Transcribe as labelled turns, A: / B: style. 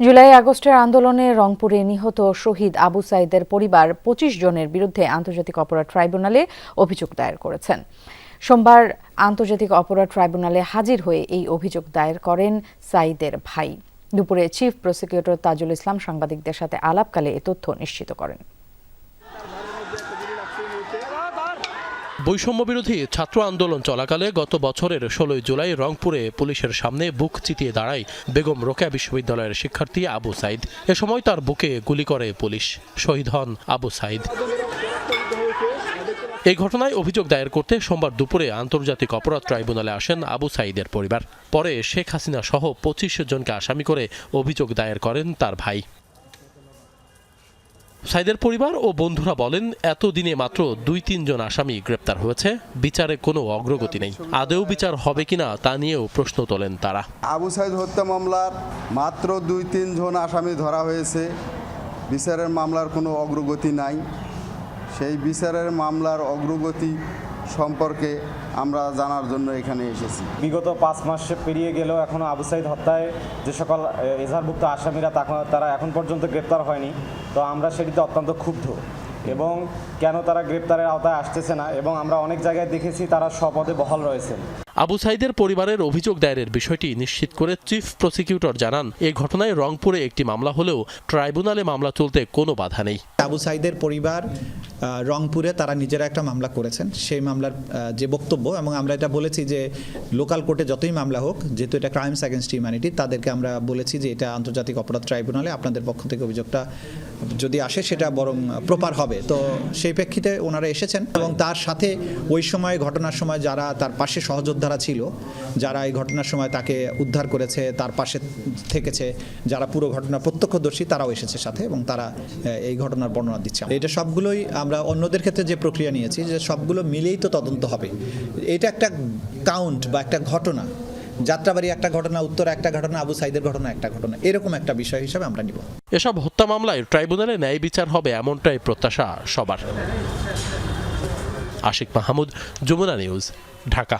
A: জুলাই আগস্টের আন্দোলনে রংপুরে নিহত শহীদ আবু সাইদের পরিবার পঁচিশ জনের বিরুদ্ধে আন্তর্জাতিক অপরাধ ট্রাইব্যুনালে অভিযোগ দায়ের করেছেন। সোমবার আন্তর্জাতিক অপরাধ ট্রাইব্যুনালে হাজির হয়ে এই অভিযোগ দায়ের করেন সাইদের ভাই। দুপুরে চিফ প্রসিকিউটর তাজুল ইসলাম সাংবাদিকদের সাথে আলাপকালে এ তথ্য নিশ্চিত করেন।
B: বৈষম্য বিরোধী ছাত্র আন্দোলন চলাকালে গত বছরের ষোলোই জুলাই রংপুরে পুলিশের সামনে বুক চিতিয়ে দাঁড়ায় বেগম রোকেয়া বিশ্ববিদ্যালয়ের শিক্ষার্থী আবু সাইদ। এ সময় তার বুকে গুলি করে পুলিশ। শহীদ হন আবু সাইদ। এই ঘটনায় অভিযোগ দায়ের করতে সোমবার দুপুরে আন্তর্জাতিক অপরাধ ট্রাইব্যুনালে আসেন আবু সাইদের পরিবার। পরে শেখ হাসিনা সহ পঁচিশ জনকে আসামি করে অভিযোগ দায়ের করেন তার ভাই। সাইদের পরিবার ও বন্ধুরা বলেন এতদিনে মাত্র দুই তিনজন আসামি গ্রেপ্তার হয়েছে। বিচারে কোনো অগ্রগতি নেই। আদেও বিচার হবে কিনা তা নিয়েও প্রশ্ন তোলেন তারা।
C: আবু সাইদ হত্যা মামলার মাত্র দুই তিনজন আসামি ধরা হয়েছে। বিচারের মামলার কোনো অগ্রগতি নাই। সেই বিচারের মামলার অগ্রগতি সম্পর্কে আমরা জানার জন্য এখানে এসেছি।
D: বিগত পাঁচ মাস পেরিয়ে গেলেও এখনও আবু সাইদ হত্যায় যে সকল এজাহারভুক্ত আসামিরা তখন- তারা এখন পর্যন্ত গ্রেপ্তার হয়নি। তো আমরা সেটিতে অত্যন্ত ক্ষুব্ধ। এবং কেন তারা গ্রেপ্তারের আওতায় আসতেছে না, এবং আমরা অনেক জায়গায় দেখেছি তারা স্বপদে বহাল রয়েছেন।
B: আবু সাইদের পরিবারের অভিযোগ দায়েরের বিষয়টি নিশ্চিত করে চিফ প্রসিকিউটর জানান, এ ঘটনায় রংপুরে একটি মামলা হলেও ট্রাইব্যুনালে মামলা চলতে কোনো বাধা নেই।
E: আবু সাইদের পরিবার রংপুরে তারা নিজেরা একটা মামলা করেছেন। সেই মামলার যে বক্তব্য এবং আমরা এটা বলেছি যে লোকাল কোর্টে যতই মামলা হোক, যেহেতু এটা ক্রাইমস অ্যাগেনস্ট হিউম্যানিটি তাদেরকে আমরা বলেছি যে এটা আন্তর্জাতিক অপরাধ ট্রাইব্যুনালে আপনাদের পক্ষ থেকে অভিযোগটা যদি আসে সেটা বরং প্রপার হবে। তো সেই প্রেক্ষিতে ওনারা এসেছেন এবং তার সাথে ওই সময়, ঘটনার সময় যারা তার পাশে সহযোদ্ধারা ছিল, যারা এই ঘটনার সময় তাকে উদ্ধার করেছে, তার পাশে থেকেছে, যারা পুরো ঘটনা প্রত্যক্ষদর্শী তারাও এসেছে সাথে এবং তারা এই ঘটনার বর্ণনা দিচ্ছে এটা সবগুলোই আমরা অন্যদের ক্ষেত্রে যে প্রক্রিয়া নিয়েছি, যে সবগুলো মিলেই তো তদন্ত হবে। এটা একটা কাউন্ট বা একটা ঘটনা। যাত্রাবাড়ি একটা ঘটনা, উত্তর একটা ঘটনা, আবু সাইদের ঘটনা একটা ঘটনা, এরকম একটা বিষয় হিসাবে আমরা নিব।
B: এসব হত্যা মামলায় ট্রাইব্যুনালে ন্যায় বিচার হবে এমনটাই প্রত্যাশা সবার। আশিক মাহমুদ, যমুনা নিউজ, ঢাকা।